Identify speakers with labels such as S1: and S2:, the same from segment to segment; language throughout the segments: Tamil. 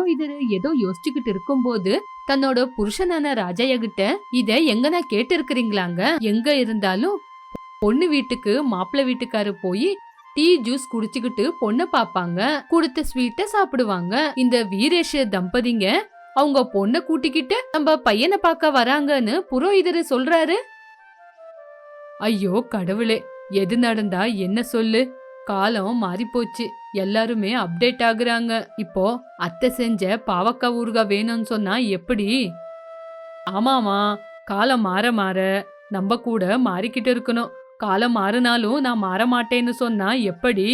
S1: புரோகிதர் ஏதோ யோசிச்சுக்கிட்டு இருக்கும்போது தன்னோட புருஷனான ராஜையா கிட்ட இத எங்கனா கேட்டு இருக்கிறீங்களாங்க எங்க இருந்தாலும் பொண்ணு வீட்டுக்கு மாப்பிள்ளை வீட்டுக்காரு போய் டீ ஜூஸ் குடிச்சுக்கிட்டு பொண்ணை பாப்பாங்க. கொடுத்த ஸ்வீட்டை சாப்பிடுவாங்க. இந்த வீரேஷ தம்பதிங்க அவங்க பொண்ணை கூட்டிக்கிட்டு நம்ம பையனை பார்க்க வராங்கன்னு புரோஹிதர் சொல்றாரு. ஐயோ கடவுளே! எது நடந்தா என்ன சொல்லு? காலம் மாறி போச்சு எல்லாருமே அப்டேட் ஆகுறாங்க. இப்போ அத்தை செஞ்ச பாவக்காய் ஊறுகாய் வேணும்னு சொன்னா எப்படி? ஆமாமா காலம் மாற மாற நம்ம கூட மாறிக்கிட்டு இருக்கணும். காலம் மாறினாலும் நான் மாற மாட்டேன்னு சொன்னா எப்படி?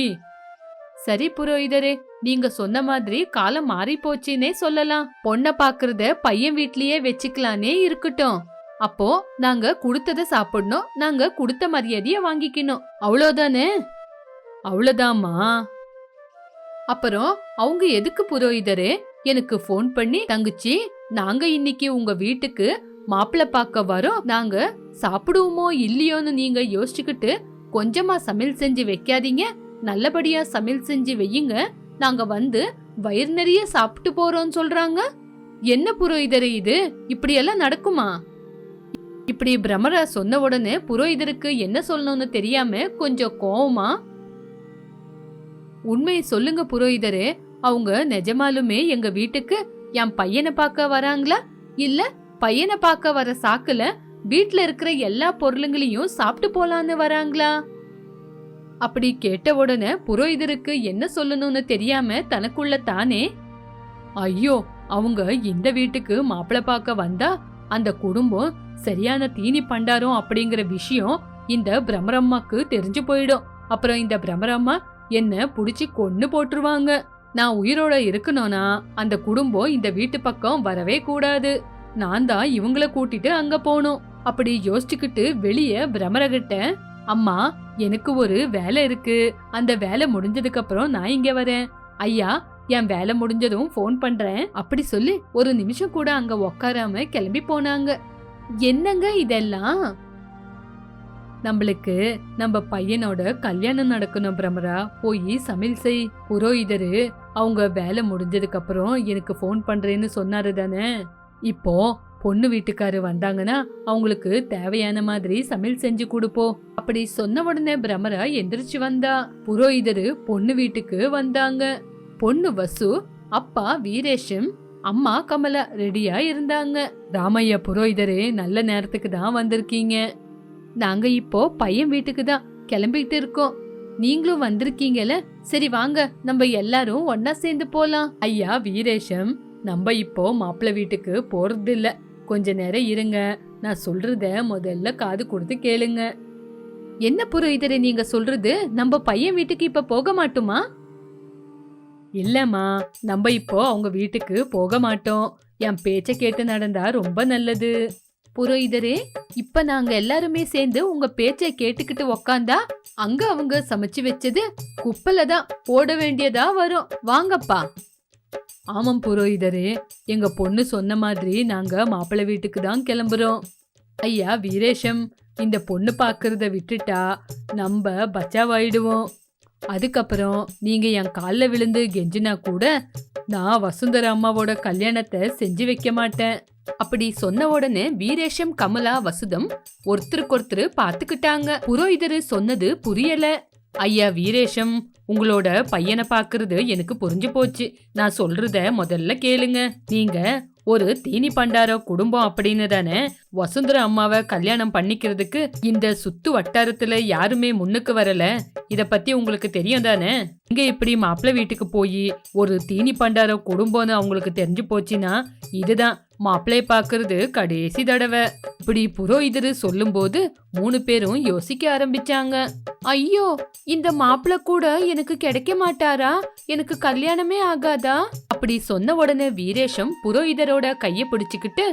S1: சரி புரோகிதரே நீங்க சொன்ன மாதிரி காலம் மாறி போச்சுன்னே சொல்லலாம். பொண்ண பாக்குறத பையன் வீட்லயே வச்சுக்கலானே இருக்கட்டும். அப்போ நாங்க கொடுத்தத சாப்பிடணும். நாங்க கொடுத்த மரியாதைய வாங்கிக்கணும். அவ்வளோதானே அவ்வளோதாம்மா அப்புறம் அவங்க எதுக்கு புரோகிதரே? எனக்கு ஃபோன் பண்ணி தங்கச்சி நாங்க இன்னைக்கு உங்க வீட்டுக்கு மாப்பிள்ளை பார்க்க வரோம். நாங்க சாப்பிடுவோமோ இல்லையோன்னு நீங்க யோசிச்சுக்கிட்டு கொஞ்சமா சமையல் செஞ்சு வைக்காதீங்க. நல்லபடியா சமையல் செஞ்சு வையுங்க. நாங்க வந்து வயிறு நிறைய சாப்பிட்டு போறோம்னு சொல்றாங்க. என்ன புரோகிதரே இது? இப்படியெல்லாம் நடக்குமா? இப்படி பிரமரா சொன்ன உடனே புரோகிதருக்கு என்ன சொல்லணும்னு தெரியாம கொஞ்சம் கோவமா உண்மையை சொல்லுங்க புரோகிதரே. அவங்க நிஜமாலுமே எங்க வீட்டுக்கு என் பையனை பார்க்க வராங்களா? இல்ல பையனை பார்க்க வர சாக்குல வீட்ல இருக்கிற எல்லா பொருளுங்களையும் சாப்பிட்டு போலான்னு வராங்களா? அப்படி கேட்ட உடனே புரோகிதருக்கு என்ன சொல்லணும்னு தெரியாம தனக்குள்ள தானே ஐயோ அவங்க இந்த வீட்டுக்கு மாப்பிள பார்க்க வந்தா அந்த குடும்பம் சரியான தீனி பண்டாரம் அப்படிங்கிற விஷயம் இந்த பிரமரம்மாக்கு தெரிஞ்சு போயிடும். அப்புறம் இந்த பிரமரம்மா என்ன புடிச்சு கொன்னு போட்டுருவாங்க. நான் உயிரோட இருக்கணும்னா அந்த குடும்பம் இந்த வீட்டு பக்கம் வரவே கூடாது. நான் தான் இவங்கள கூட்டிட்டு அங்க போகணும். அப்படி யோசிச்சுக்கிட்டு வெளியே பிரமரகிட்ட அம்மா எனக்கு ஒரு வேலை இருக்கு. அந்த வேலை முடிஞ்சதுக்கு அப்புறம் நான் இங்க வரேன். ஐயா என் வேலை முடிஞ்சதும் ஃபோன் பண்றேன். அப்படி சொல்லி ஒரு நிமிஷம் கூட அங்க உக்காராம கிளம்பி போனாங்க. என்னங்க இதெல்லாம்? நம்மளுக்கு நம்ம பையனோட கல்யாணம் நடக்கணும் பிரமரா. போய் சமையல் செய். புரோகிதரு அவங்க வேலை முடிஞ்சதுக்கு அப்புறம் எனக்கு ஃபோன் பண்றேன்னு சொன்னாரு தானே. இப்போ பொண்ணு வீட்டுக்காரு வந்தாங்கன்னா அவங்களுக்கு தேவையான மாதிரி சமையல் செஞ்சு கொடுப்போம் அப்படி சொன்ன உடனே பிரமரா எந்திரிச்சு வந்தா. புரோகிதரு பொண்ணு வீட்டுக்கு வந்தாங்க. பொண்ணு வசு அப்பா வீரேஷம் அம்மா கமலா ரெடியா இருந்தாங்க. ராமையா புரோகிதரே நல்ல நேரத்துக்கு தான் வந்திருக்கீங்க. நாங்க இப்போ பையன் வீட்டுக்கு தான் கிளம்பிட்டு இருக்கோம். நீங்களும் வந்திருக்கீங்கல்ல? சரி வாங்க நம்ம எல்லாரும் ஒன்னா சேர்ந்து போலாம். ஐயா வீரேஷம் நம்ம இப்போ மாப்பிள்ளை வீட்டுக்கு போறது இல்ல கொஞ்ச நேரம் இருங்க நான் சொல்றத முதல்ல காது கொடுத்து கேளுங்க. என்ன புரோகிதரே நீங்க சொல்றது? நம்ம பையன் வீட்டுக்கு இப்ப போக மாட்டோமா? இல்லம்மா நம்ம இப்போ அவங்க வீட்டுக்கு போக மாட்டோம். என் பேச்சை கேட்டு நடந்தா ரொம்ப நல்லது. புரோகிதரே இப்ப நாங்க எல்லாருமே சேர்ந்து உங்க பேச்சை கேட்டுக்கிட்டு உக்காந்தா அங்க அவங்க சமைச்சு வச்சது குப்பல தான் போட வேண்டியதா வரும். வாங்கப்பா. ஆமாம் புரோகிதரே எங்க பொண்ணு சொன்ன மாதிரி நாங்க மாப்பிள்ளை வீட்டுக்கு தான் கிளம்புறோம். ஐயா வீரேஷம் இந்த பொண்ணு பார்க்கறத விட்டுட்டா நம்ம பச்சாவாயிடுவோம். அதுக்கப்புறம் நீங்க என் காலில் விழுந்து கெஞ்சினா கூட நான் வசுந்தர அம்மாவோட கல்யாணத்தை செஞ்சு வைக்க மாட்டேன். அப்படி சொன்ன உடனே வீரேஷம் கமலா வசுதம் ஒருத்தருக்கொருத்தர் பாத்துக்கிட்டாங்க புரோகிதரு சொன்னது புரியல. ஐயா வீரேஷம் உங்களோட பையனை பாக்குறது எனக்கு புரிஞ்சு போச்சு. நான் சொல்றத முதல்ல கேளுங்க. நீங்க ஒரு தீனி பண்டார குடும்பம் அப்படின்னு தானே வசுந்தர அம்மாவை கல்யாணம் பண்ணிக்கிறதுக்கு இந்த சுத்து வட்டாரத்துல யாருமே முன்னுக்கு வரல. இத பத்தி உங்களுக்கு தெரியும் தானே? இங்க இப்படி மாப்பிள்ளை வீட்டுக்கு போய் ஒரு தீனி பண்டார குடும்பம்னு அவங்களுக்கு தெரிஞ்சு போச்சுன்னா இதுதான் மாப்பிளை பாக்குறது கடைசி தடவை. இப்படி புரோகிதரு சொல்லும்போது மூணு பேரும் யோசிக்க ஆரம்பிச்சாங்க. ஐயோ இந்த மாப்பிள்ளை கூட எனக்கு கிடைக்க மாட்டாரா? எனக்கு கல்யாணமே ஆகாதா? அப்படி சொன்ன உடனே வீரேஷம் புரோகிதரோட கைய பிடிச்சுக்கிட்டு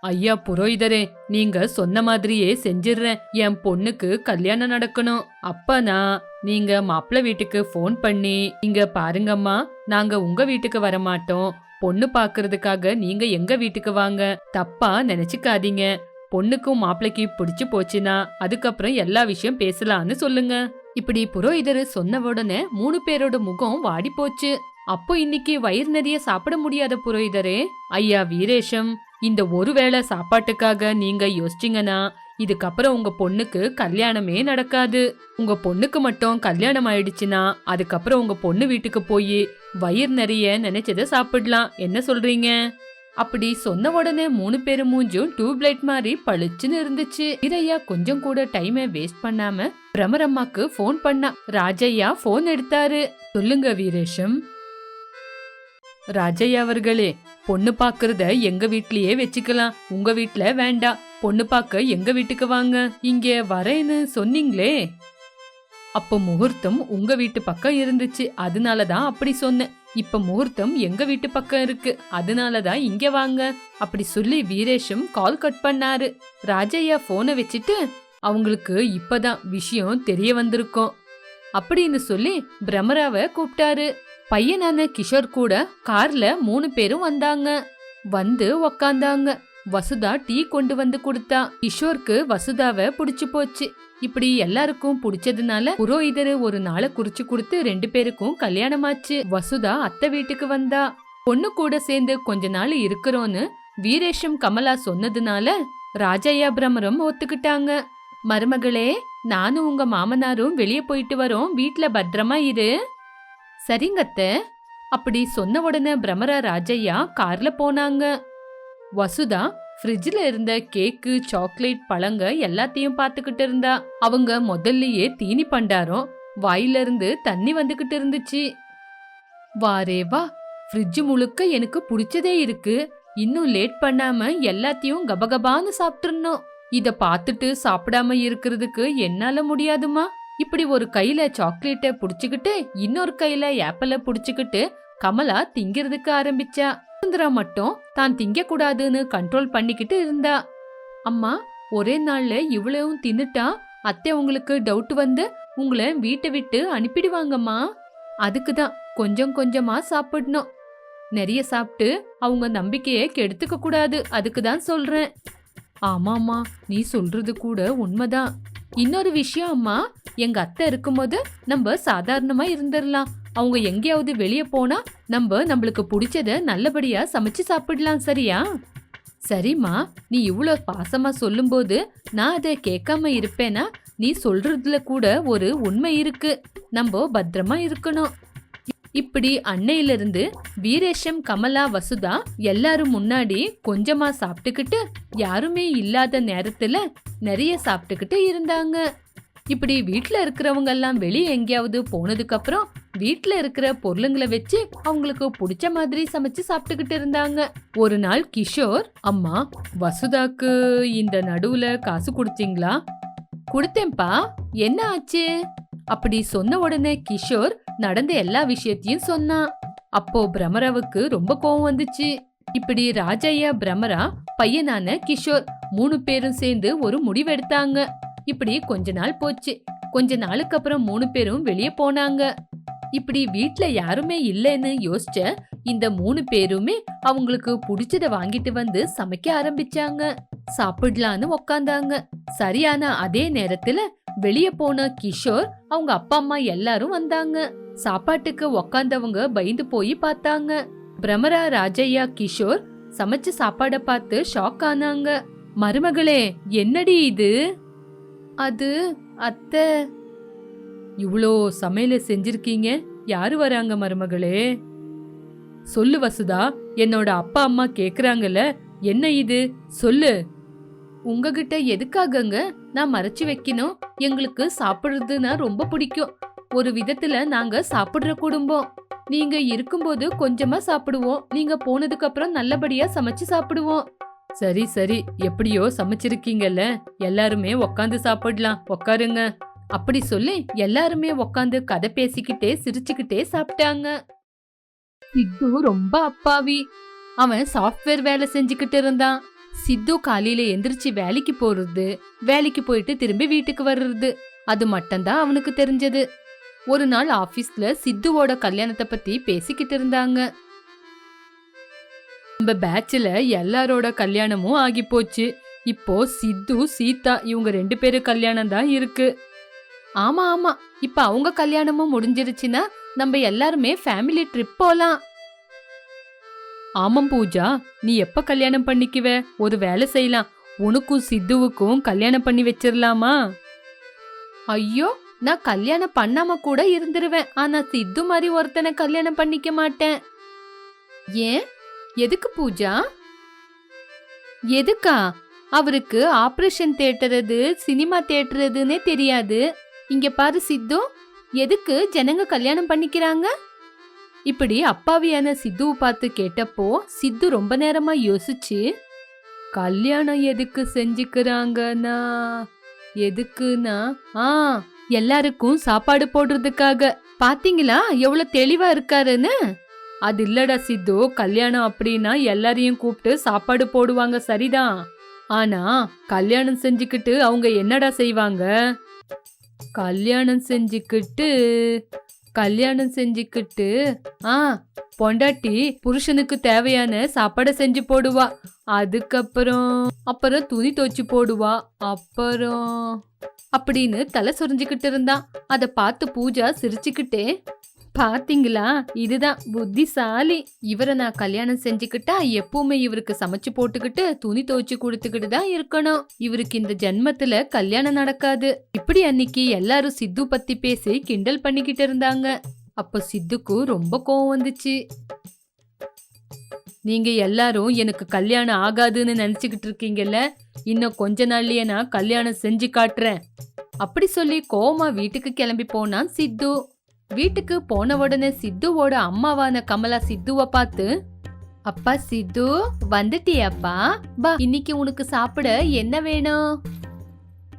S1: ஐயா புரோகிதரே நீங்க சொன்ன மாதிரியே செஞ்சிடுறேன். என் பொண்ணுக்கு கல்யாணம் நடக்கணும். அப்பனா நீங்க மாப்பிள்ளை வீட்டுக்கு ஃபோன் பண்ணி இங்க பாருங்கம்மா நாங்க உங்க வீட்டுக்கு வர மாட்டோம் பொண்ணு பாக்குறதுக்காக நீங்க எங்க வீட்டுக்கு வாங்க? தப்பா நினைச்சுக்காதீங்க. பொண்ணுக்கும் மாப்பிளைக்கு பிடிச்சு போச்சுன்னா அதுக்கப்புறம் எல்லா விஷயம் பேசலாம்னு சொல்லுங்க. இப்படி புரோகிதர் சொன்ன உடனே மூணு பேரோட முகம் வாடி போச்சு அப்போ இன்னைக்கு வயிறு நிறைய சாப்பிட முடியாத புரோகிதரே. ஐயா வீரேஷம் இந்த ஒருவேளை சாப்பாட்டுக்காக நீங்க யோசிச்சீங்கன்னா இதுக்கப்புறம் உங்க பொண்ணுக்கு கல்யாணமே நடக்காது. உங்க பொண்ணுக்கு மட்டும் கல்யாணம் ஆயிடுச்சுன்னா அதுக்கப்புறம் உங்க பொண்ணு வீட்டுக்கு போய் வயிறு நிறைய நினைச்சதை சாப்பிடலாம். என்ன சொல்றீங்க? அப்படி சொன்ன உடனே மூணு பேரும் மூஞ்சும் டியூப் லைட் மாதிரி பளிச்சுன்னு இருந்துச்சு. வீரையா கொஞ்சம் கூட டைமை வேஸ்ட் பண்ணாம பிரமரம்மாக்கு ஃபோன் பண்ணா. ராஜையா ஃபோன் எடுத்தாரு. சொல்லுங்க வீரேஷம். ராஜையா அவர்களே பொண்ணு பாக்குறத எங்க வீட்லயே வச்சுக்கலாம். உங்க வீட்ல வேண்டாம். பொண்ணு பார்க்க எங்க வீட்டுக்கு வாங்க? இங்க வரேன்னு சொன்னீங்களே. அப்போ முகூர்த்தம் உங்க வீட்டு பக்கம் இருந்துச்சு. அதனால தான் அப்படி சொன்னேன். இப்ப முகூர்த்தம் எங்க வீட்டு பக்கம் இருக்கு. அதனால தான் இங்க வாங்க. அப்படி சொல்லி வீரேஷும் கால் கட் பண்ணாரு. ராஜையா போனை வச்சுட்டு அவங்களுக்கு இப்பதான் விஷயம் தெரிய வந்திருக்கும். அப்படின்னு சொல்லி பிரமராவை கூப்பிட்டாரு. பையனான கிஷோர் கூட கார்ல மூணு பேரும் வந்தாங்க. வந்து உக்காந்தாங்க. வசுதா டீ கொண்டு வந்து கொடுத்தா. கிஷோர்க்கு வசுதாவை புடிச்சு போச்சு. இப்படி எல்லாருக்கும் பிடிச்சதுனால புரோகிதர் ஒரு நாளை குறிச்சு கொடுத்து ரெண்டு பேருக்கும் கல்யாணமாச்சு. வசுதா அத்தை வீட்டுக்கு வந்தா. பொண்ணு கூட சேர்ந்து கொஞ்ச நாள் இருக்கிறோன்னு வீரேஷம் கமலா சொன்னதுனால ராஜையா பிரமரம் ஒத்துக்கிட்டாங்க. மருமகளே நானும் உங்க மாமனாரும் வெளியே போயிட்டு வரோம். வீட்ல பத்திரமா இரு. சரிங்கத்த அப்படி சொன்ன உடனே பிரமரா ராஜையா கார்ல போனாங்க. வசுதா ஃப்ரிட்ஜில் இருந்த கேக்கு சாக்லேட் பழங்க எல்லாத்தையும் பார்த்துக்கிட்டு இருந்தா. அவங்க முதல்லயே தீனி பண்டாரம் வாயிலிருந்து தண்ணி வந்துகிட்டு இருந்துச்சு. வாரே வா ஃப்ரிட்ஜ் முழுக்க எனக்கு பிடிச்சதே இருக்கு. இன்னும் லேட் பண்ணாம எல்லாத்தையும் கபகபான்னு சாப்பிட்டுருந்தோம் இத பார்த்துட்டு சாப்பிடாம இருக்கிறதுக்கு என்னால முடியாதுமா. இப்படி ஒரு கையில சாக்லேட்டை புடிச்சுக்கிட்டு இன்னொரு கையில ஆப்பிள புடிச்சுக்கிட்டு கமலா திங்கிறதுக்கு ஆரம்பிச்சா. சுதந்திரா மட்டும் தான் திங்க கூடாதுன்னு கண்ட்ரோல் பண்ணிக்கிட்டு இருந்தா. அம்மா ஒரே நாள்ல இவ்வளவும் தின்னுட்டா அத்தை உங்களுக்கு டவுட் வந்து உங்களை வீட்டை விட்டு அனுப்பிடுவாங்கம்மா. அதுக்கு தான் கொஞ்சம் கொஞ்சமா சாப்பிடணும். நிறைய சாப்பிட்டு அவங்க நம்பிக்கையை கெடுத்துக்க கூடாது அதுக்கு தான் சொல்றேன். ஆமாம்மா நீ சொல்றது கூட உண்மைதான். இன்னொரு விஷயம் அம்மா எங்க அத்தை இருக்கும்போது நம்ம சாதாரணமா இருந்துடலாம் அவங்க எங்கேயாவது வெளியே போனா நம்ம நம்மளுக்கு பிடிச்சத நல்லபடியா சமைச்சு சாப்பிடலாம் சரியா? சரிம்மா நீ இவ்வளோ பாசமா சொல்லும்போது நான் அதை கேட்காம இருப்பேனா? நீ சொல்றதுல கூட ஒரு உண்மை இருக்கு. நம்ம பத்திரமா இருக்கணும். இப்படி அன்னையிலிருந்து வீரேஷம் கமலா வசுதா எல்லாரும் முன்னாடி கொஞ்சமா சாப்பிட்டுக்கிட்டு யாருமே இல்லாத நேரத்துல நிறைய சாப்பிட்டுக்கிட்டு இருந்தாங்க. இப்படி வீட்டில் இருக்கிறவங்க எல்லாம் வெளியே எங்கேயாவது போனதுக்கு அப்புறம் வீட்டுல இருக்கிற பொருளுங்களை வச்சு அவங்களுக்கு பிடிச்ச மாதிரி சமைச்சு சாப்பிட்டுக்கிட்டு இருந்தாங்க. ஒரு நாள் கிஷோர் அம்மா வசுதாக்கு இந்த நடுவுல காசு கொடுத்தீங்களா? கொடுத்தேன்ப்பா. என்ன ஆச்சு? அப்படி சொன்ன உடனே கிஷோர் நடந்த எல்லா விஷயத்தையும் சொன்னான். அப்போ பிரமராவுக்கு ரொம்ப கோவம் வந்துச்சு. இப்படி ராஜையா பிரமரா பையனான கிஷோர் மூணு பேரும் சேர்ந்து ஒரு முடிவெடுத்தாங்க இப்படி கொஞ்ச நாள் போச்சு. கொஞ்ச நாளுக்கு அப்புறம் மூணு பேரும் வெளியே போனாங்க. இப்படி வீட்ல யாருமே இல்லைன்னு யோசிச்ச இந்த மூணு பேருமே அவங்களுக்கு பிடிச்சத வாங்கிட்டு வந்து சமைக்க ஆரம்பிச்சாங்க. சாப்பிடலான்னு உக்காந்தாங்க. சரியான அதே நேரத்துல வெளிய போன கிஷோர் அவங்க அப்பா அம்மா எல்லாரும் வந்தாங்க. சாப்பாட்டுக்கு உக்காந்தவங்க பயந்து போய் பார்த்தாங்க. பிரமரா ராஜையா கிஷோர் சமைச்ச சாப்பாட பார்த்து ஷாக் ஆனாங்க. மருமகளே என்னடி இது? அது அத்தை. இவ்வளோ சமையல செஞ்சிருக்கீங்க? யாரு வராங்க மருமகளே? சொல்லு வசுதா என்னோட அப்பா அம்மா கேக்குறாங்கல்ல என்ன இது? சொல்லு. உங்ககிட்ட எதுக்காகங்க நான் மறைச்சு வைக்கணும்? எங்களுக்கு சாப்பிடுறதுன்னா ரொம்ப பிடிக்கும். ஒரு விதத்துல நாங்க சாப்பிடுற குடும்பம். நீங்க இருக்கும்போது கொஞ்சமா சாப்பிடுவோம். நீங்க போனதுக்கு அப்புறம் நல்லபடியா சமைச்சு சாப்பிடுவோம். சரி சரி. எப்படியோ சமைச்சிருக்கீங்கல்ல. எல்லாருமே உக்காந்து சாப்பிடலாம். உக்காருங்க. அப்படி சொல்லி எல்லாருமே உக்காந்து கதை பேசிக்கிட்டே சிரிச்சுக்கிட்டே சாப்பிட்டாங்க. சித்து ரொம்ப அப்பாவி. அவன் சாஃப்ட்வேர் வேலை செஞ்சுக்கிட்டு இருந்தான். சித்து காலையில எந்திரிச்சு வேலைக்கு போறது வேலைக்கு போயிட்டு திரும்பி வீட்டுக்கு வர்றது அது மட்டும்தான் அவனுக்கு தெரிஞ்சது. ஒரு நாள் ஆபீஸ்ல சித்துவோட கல்யாணத்தை பத்தி பேசிக்கிட்டு இருந்தாங்க. நம்ம பேட்ச்ல எல்லாரோட கல்யாணமும் ஆகி போச்சு இப்போ சித்து சீதா இவங்க ரெண்டு பேரு கல்யாணம் தான் இருக்கு. ஆமா ஆமா. இப்ப அவங்க கல்யாணமும் முடிஞ்சிருச்சுன்னா நம்ம எல்லாருமே ஃபேமிலி ட்ரிப் போலாம். ஆமாம் பூஜா நீ எப்ப கல்யாணம் பண்ணிக்குவ? ஒரு வேலை செய்யலாம். உனக்கும் சித்துவுக்கும் கல்யாணம் பண்ணி வச்சிடலாமா ஐயோ நான் கல்யாணம் பண்ணாம கூட இருந்துருவேன். ஆனா சித்து மாதிரி ஒருத்தனை கல்யாணம் பண்ணிக்க மாட்டேன். ஏன்? எதுக்கு பூஜா? எதுக்கா? அவருக்கு ஆபரேஷன் தேட்டறது சினிமா தேட்டறதுன்னே தெரியாது. இங்க பாரு சித்து எதுக்கு ஜனங்க கல்யாணம் பண்ணிக்கிறாங்க? இப்படி அப்பாவியான சித்துவை பார்த்து கேட்டப்போ சித்து ரொம்ப நேரமா யோசிச்சு கல்யாணம் எதுக்கு செஞ்சுக்கிறாங்கன்னா எதுக்குன்னா? ஆ எல்லாருக்கும் சாப்பாடு போடுறதுக்காக. பாத்தீங்களா? எவ்வளவு தெளிவா இருக்காருன்னு? அது இல்லடா சித்து கல்யாணம் அப்படின்னா எல்லாரையும் கூப்பிட்டு சாப்பாடு போடுவாங்க சரிதான். ஆனா கல்யாணம் செஞ்சுக்கிட்டு அவங்க என்னடா செய்வாங்க? கல்யாணம் செஞ்சுக்கிட்டு கல்யாணம் செஞ்சுக்கிட்டு ஆ பொண்டாட்டி புருஷனுக்கு தேவையான சாப்பாடை செஞ்சு போடுவா. அதுக்கப்புறம் அப்புறம் துணி துவைச்சு போடுவா. அப்புறம் அப்படின்னு தலை சொரிஞ்சுக்கிட்டு இருந்தான் அதை பார்த்து பூஜா சிரிச்சுக்கிட்டே பாத்தீங்களா? இதுதான் புத்திசாலி. இவரை நான் கல்யாணம் செஞ்சுக்கிட்டா எப்பவுமே இவருக்கு சமைச்சு போட்டுக்கிட்டு துணி துவைச்சு கொடுத்துக்கிட்டு தான் இருக்கணும். இவருக்கு இந்த ஜென்மத்துல கல்யாணம் நடக்காது. இப்படி அன்னைக்கு எல்லாரும் சித்து பத்தி பேசி கிண்டல் பண்ணிக்கிட்டு இருந்தாங்க. அப்ப சித்துக்கு ரொம்ப கோவம் வந்துச்சு. நீங்க எல்லாரும் எனக்கு கல்யாணம் ஆகாதுன்னு நினைச்சுக்கிட்டு இருக்கீங்கல்ல? இன்னும் கொஞ்ச நாள்லயே நான் கல்யாணம் செஞ்சு காட்டுறேன். அப்படி சொல்லி கோமா வீட்டுக்கு கிளம்பி போனான் சித்து. வீட்டுக்கு போன உடனே சித்துவோட அம்மாவான கமலா சித்துவை பார்த்து அப்பா சித்து வந்துட்டியாப்பா? பா இன்னைக்கு உனக்கு சாப்பிட என்ன வேணும்?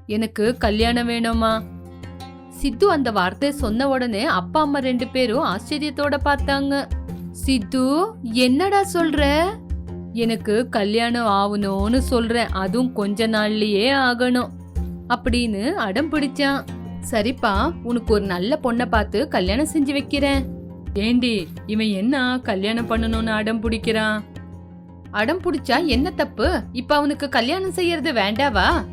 S1: எனக்கு கல்யாணம் வேணுமா சித்து அந்த வார்த்தையை சொன்ன உடனே அப்பா அம்மா ரெண்டு பேரும் ஆச்சரியத்தோட பார்த்தாங்க. சித்து என்னடா சொல்ற? எனக்கு கல்யாணம் ஆகணும்னு சொல்றேன். அதுவும் கொஞ்ச நாள்லயே ஆகணும். அப்படின்னு அடம் பிடிச்சான். சரிப்பா உனக்கு ஒரு நல்ல பொண்ணை பார்த்து கல்யாணம் செஞ்சு வைக்கிறேன். ஏண்டி இவன் என்ன கல்யாணம் பண்ணணும்னு அடம் பிடிக்கிறான்? அடம் பிடிச்சா என்ன தப்பு? இப்ப அவனுக்கு கல்யாணம் செய்யறது வேண்டாவா?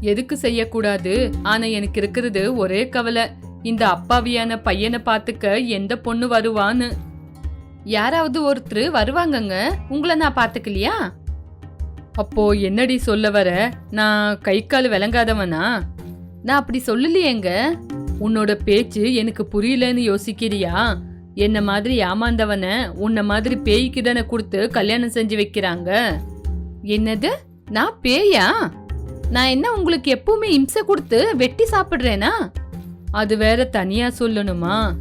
S1: எதுக்கு செய்யக்கூடாது? ஆனா எனக்கு இருக்கிறது ஒரே கவலை. இந்த அப்பாவியான பையனை பார்த்துக்க எந்த பொண்ணு வருவான்னு. யாராவது ஒருத்தர் வருவாங்கங்க. உங்களை நான் பார்த்துக்கலையா? அப்போ என்னடி சொல்ல வர? நான் கை கால் விளங்காதவனா? நான் அப்படி சொல்லலையேங்க. உன்னோட பேச்சு எனக்கு புரியலன்னு யோசிக்கிறியா? என்ன மாதிரி ஏமாந்தவனை உன்ன மாதிரி பேய்க்கு தானே கொடுத்து கல்யாணம் செஞ்சு வைக்கிறாங்க? என்னது? நான் பேயா? நான் என்ன உங்களுக்கு எப்பவுமே இம்சை கொடுத்து வெட்டி சாப்பிட்றேனா? அது வேற தனியா சொல்லணுமா?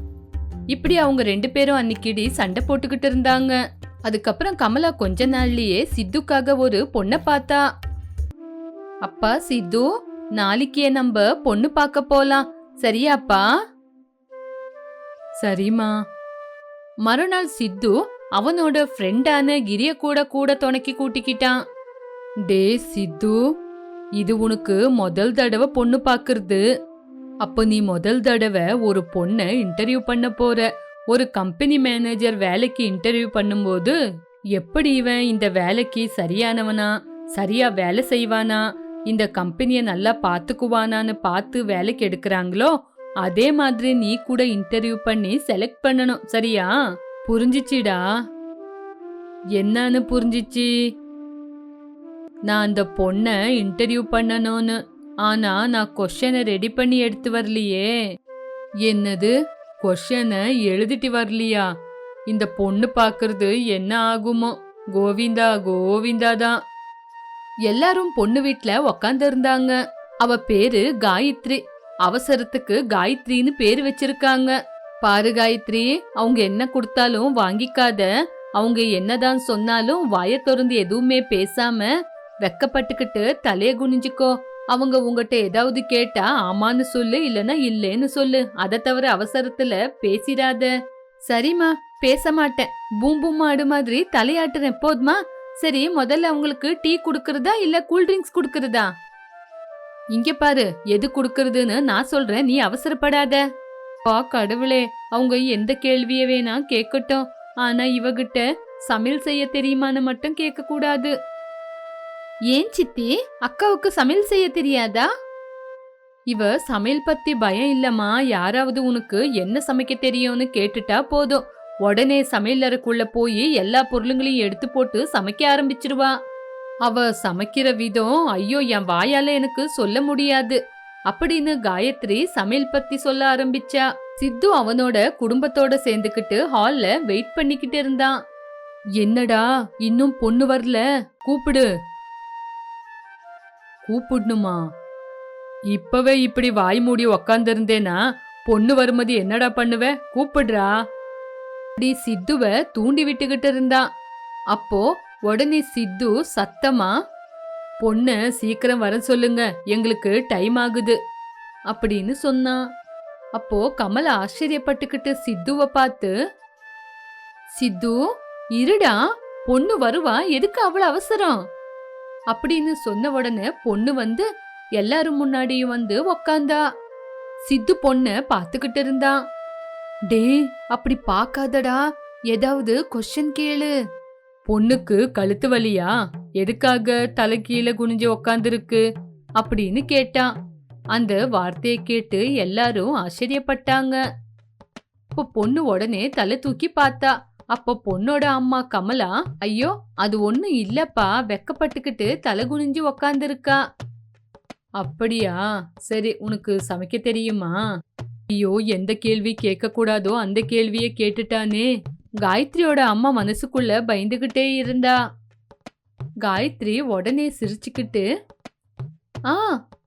S1: இப்படி அவங்க ரெண்டு பேரும் அன்னைக்கிடி சண்டை போட்டுக்கிட்டு இருந்தாங்க. அதுக்கப்புறம் கமலா கொஞ்ச நாள்லயே சித்துக்காக ஒரு பொண்ணை பார்த்தா. அப்பா சித்து? நாளைக்கே நம்ம பொண்ணு பார்க்க போலாம். சரியாப்பா சரிம்மா. மறுநாள் சித்து அவனோட ஃப்ரெண்டான கிரிய கூட கூட துணைக்கி கூட்டிக்கிட்டான். டே சித்து இது உனக்கு முதல் தடவை பொண்ணு பார்க்கறது. அப்ப நீ முதல் தடவை ஒரு பொண்ணை இன்டர்வியூ பண்ண போற. ஒரு கம்பெனி மேனேஜர் வேலைக்கு இன்டர்வியூ பண்ணும்போது எப்படி இவன் இந்த வேலைக்கு சரியானவனா சரியா வேலை செய்வானா? இந்த கம்பெனிய நல்லா பாத்துக்குவானான்னு பார்த்து வேலைக்கு எடுக்கிறாங்களோ? அதே மாதிரி நீ கூட இன்டர்வியூ பண்ணி செலக்ட் பண்ணணும் சரியா? புரிஞ்சிச்சிடா. என்னன்னு புரிஞ்சிச்சு? நான் அந்த பொண்ணை இன்டர்வியூ பண்ணணும்னு. ஆனா நான் கொஷனை ரெடி பண்ணி எடுத்து வரலையே. என்னது? கொஷனை எழுதிட்டு வரலையா? இந்த பொண்ணு பார்க்கறது என்ன ஆகுமோ? கோவிந்தா கோவிந்தா தான். எல்லாரும் பொண்ணு வீட்ல உக்காந்து இருந்தாங்க அவ பேரு காயத்ரி. அவசரத்துக்கு காயத்ரின்னு பேரு வச்சிருக்காங்க. பாரு காயத்ரி அவங்க என்ன கொடுத்தாலும் வாங்கிக்காத. அவங்க என்னதான் சொன்னாலும் வாய திறந்து எதுவுமே பேசாம வெக்கப்பட்டுக்கிட்டு தலைய குனிஞ்சுக்கோ. அவங்க உங்ககிட்ட ஏதாவது கேட்டா ஆமான்னு சொல்லு இல்லனா இல்லேன்னு சொல்லு. அதை தவிர அவசரத்துல பேசிடாத. சரிம்மா பேச மாட்டேன். பூம்பும் மாடு மாதிரி தலையாட்டுறேன். போதுமா? சரி முதல்ல அவங்களுக்கு டீ குடுக்கறதா இல்ல கூல் ட்ரிங்க்ஸ் குடுக்கறதா? இங்க பாரு எது குடுக்கறதுன்னு நான் சொல்றேன் நீ அவசரப்படாத. பா கடவுளே அவங்க எந்த கேள்விய வேணா கேட்கட்டும் ஆனா இவகிட்ட சமையல் செய்ய தெரியுமான்னு மட்டும் கேட்க கூடாது ஏன் சித்தி? அக்காவுக்கு சமையல் செய்ய தெரியாதா? இவ சமையல் பத்தி பயம் இல்லம்மா யாராவது உனக்கு என்ன சமைக்க தெரியும்னு கேட்டுட்டா போதும். உடனே சமையலறைக்குள்ள போய் எல்லா பொருளுங்களையும் எடுத்து போட்டு சமைக்க ஆரம்பிச்சிருவா. அவ சமைக்கிற விதம் ஐயோ என் வாயால எனக்கு சொல்ல முடியாது. அப்படின்னு காயத்ரி சமையல் பத்தி சொல்ல ஆரம்பிச்சா. சித்து அவனோட குடும்பத்தோட சேர்ந்துக்கிட்டு ஹால்ல வெயிட் பண்ணிக்கிட்டு இருந்தான். என்னடா இன்னும் பொண்ணு வரல? கூப்பிடு. கூப்பிடணுமா? இப்பவே இப்படி வாய் மூடி உக்காந்துருந்தேனா பொண்ணு வருமதி என்னடா பண்ணுவ? கூப்பிடுறா. அப்படி சித்துவ தூண்டி விட்டுக்கிட்டு இருந்தான் அப்போ உடனே சித்து சத்தமா பொண்ண சீக்கிரம் வர சொல்லுங்க. எங்களுக்கு டைம் ஆகுது. அப்படின்னு சொன்னான் அப்போ கமல் ஆச்சரியப்பட்டுக்கிட்டு சித்துவ பார்த்து சித்து இருடா. பொண்ணு வருவா. எதுக்கு அவ்வளவு அவசரம்? அப்படின்னு சொன்ன உடனே பொண்ணு வந்து எல்லாரும் முன்னாடியும் வந்து உக்காந்தா. சித்து பொண்ண பாத்துக்கிட்டு இருந்தான் டேய் அப்படி பார்க்காதடா. ஏதாவது கொஸ்டின் கேளு. பொண்ணுக்கு கழுத்து வலியா? எதுக்காக தலை கீழே குனிஞ்சு உக்காந்துருக்கு? அப்படின்னு கேட்டான். அந்த வார்த்தையை கேட்டு எல்லாரும் ஆச்சரியப்பட்டாங்க. இப்போ பொண்ணு உடனே தலை தூக்கி பார்த்தா. அப்போ பொண்ணோட அம்மா கமலா ஐயோ அது ஒன்றும் இல்லப்பா. வெக்கப்பட்டுக்கிட்டு தலை குனிஞ்சு உக்காந்துருக்கா. அப்படியா? சரி உனக்கு சமைக்க தெரியுமா? ஐயோ எந்த கேள்வி கேட்க கூடாதோ அந்த கேள்வியை கேட்டுட்டானே. காயத்ரியோட அம்மா மனசுக்குள்ள பயந்துகிட்டே இருந்தா. காயத்ரி உடனே சிரிச்சுக்கிட்டு ஆ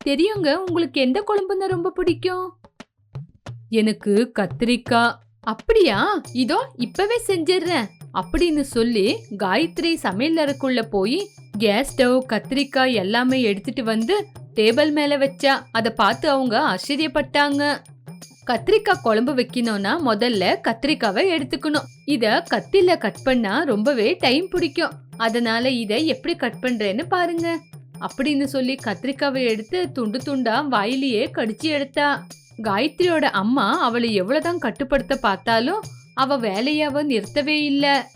S1: தெரியுங்க உங்களுக்கு எந்த குழம்புன்னா ரொம்ப பிடிக்கும்? எனக்கு கத்திரிக்காய். அப்படியா? இதோ இப்பவே செஞ்சிடுறேன் அப்படின்னு சொல்லி காயத்ரி சமையல் அறைக்குள்ள போய் கேஸ் ஸ்டவ் கத்திரிக்காய் எல்லாமே எடுத்துட்டு வந்து டேபிள் மேல வச்சா. அதை பார்த்து அவங்க ஆச்சரியப்பட்டாங்க. கத்திரிக்காய் குழம்பு வைக்கணும்னா முதல்ல கத்திரிக்காவை எடுத்துக்கணும். இத கத்தில கட் பண்ணா ரொம்பவே டைம் பிடிக்கும். அதனால இத எப்படி கட் பண்றேன்னு பாருங்க. அப்படின்னு சொல்லி கத்திரிக்காவை எடுத்து துண்டு துண்டா வாயிலேயே கடிச்சு எடுத்தா. காயத்ரியோட அம்மா அவளை எவ்வளவுதான் கட்டுப்படுத்த பார்த்தாலும் அவ வேலையாவ நிறுத்தவே இல்ல.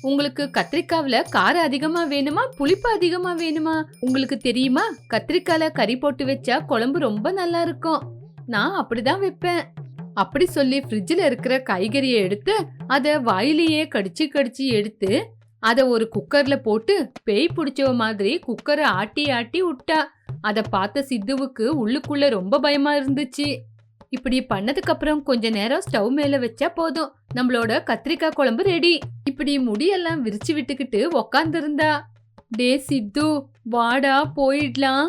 S1: உங்களுக்கு கத்திரிக்காவில் காரம் அதிகமா வேணுமா? புளிப்பு அதிகமா வேணுமா? உங்களுக்கு தெரியுமா? கத்திரிக்காயில கறி போட்டு வச்சா குழம்பு ரொம்ப நல்லா இருக்கும். நான் அப்படிதான் வைப்பேன். அப்படி சொல்லி ஃப்ரிட்ஜில் இருக்கிற காய்கறியை எடுத்து அதை வாயிலேயே கடிச்சு கடிச்சு எடுத்து அதை ஒரு குக்கர்ல போட்டு பேய் பிடிச்சவ மாதிரி குக்கரை ஆட்டி ஆட்டி விட்டா அதை பார்த்த சித்துவுக்கு உள்ளுக்குள்ள ரொம்ப பயமா இருந்துச்சு. இப்படி பண்ணதுக்கு அப்புறம் கொஞ்ச நேரம் ஸ்டவ் மேல வச்சா போதும். நம்மளோட கத்திரிக்காய் குழம்பு ரெடி. இப்படி முடியெல்லாம் விரிச்சு விட்டுக்கிட்டு உக்காந்துருந்தா டே சித்து வாடா போயிடலாம்.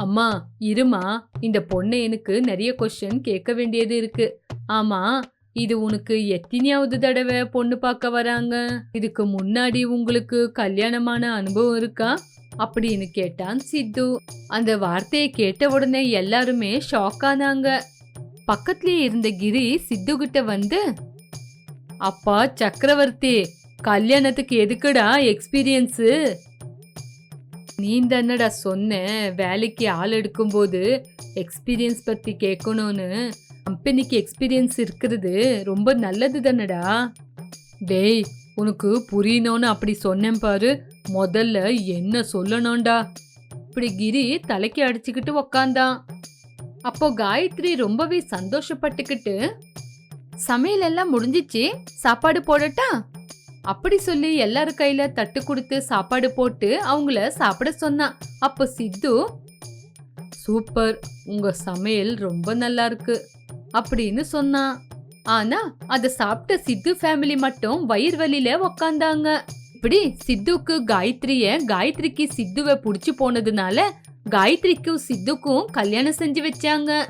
S1: அம்மா இருமா இந்த பொண்ணு எனக்கு நிறைய கொஸ்டின் கேட்க வேண்டியது இருக்கு. ஆமா இது உனக்கு எத்தனையாவது தடவை பொண்ணு பார்க்க வராங்க? இதுக்கு முன்னாடி உங்களுக்கு கல்யாணமான அனுபவம் இருக்கா? அப்படின்னு கேட்டான் சித்து. அந்த வார்த்தையை கேட்ட உடனே எல்லாருமே ஷாக் ஆனாங்க. பக்கத்துலயே இருந்த கிரி சித்து கிட்ட வந்து அப்பா சக்கரவர்த்தி கல்யாணத்துக்கு எதுக்குடா எக்ஸ்பீரியன்ஸு நீ தானடா சொன்ன வேலைக்கு ஆள் எடுக்கும்போது எக்ஸ்பீரியன்ஸ் பற்றி கேட்கணும்னு கம்பெனிக்கு எக்ஸ்பீரியன்ஸ் இருக்கிறது ரொம்ப நல்லது தானடா. டேய் உனக்கு புரியணும்னு அப்படி சொன்னேன் பாரு. முதல்ல என்ன சொல்லணும்டா. இப்படி கிரி தலைக்கு அடிச்சுக்கிட்டு உக்காந்தான். அப்போ காயத்ரி ரொம்பவே சந்தோஷப்பட்டுக்கிட்டு சமையல் எல்லாம் முடிஞ்சிச்சு? சாப்பாடு போடட்டா? அப்படி சொல்லி எல்லாரு கையில தட்டு கொடுத்து சாப்பாடு போட்டு அவங்கள சாப்பிட சொன்னான் அப்போ சித்து சூப்பர் உங்க சமையல் ரொம்ப நல்லா இருக்கு அப்படின்னு சொன்னான் ஆனா அதை சாப்பிட்ட சித்து ஃபேமிலி மட்டும் வயிறு வலியில உக்காந்தாங்க. இப்படி சித்துக்கு காயத்ரிய காயத்ரிக்கு சித்துவை புடிச்சு போனதுனால காயத்ரிக்கும் சித்துக்கும் கல்யாணம் செஞ்சு வச்சாங்க.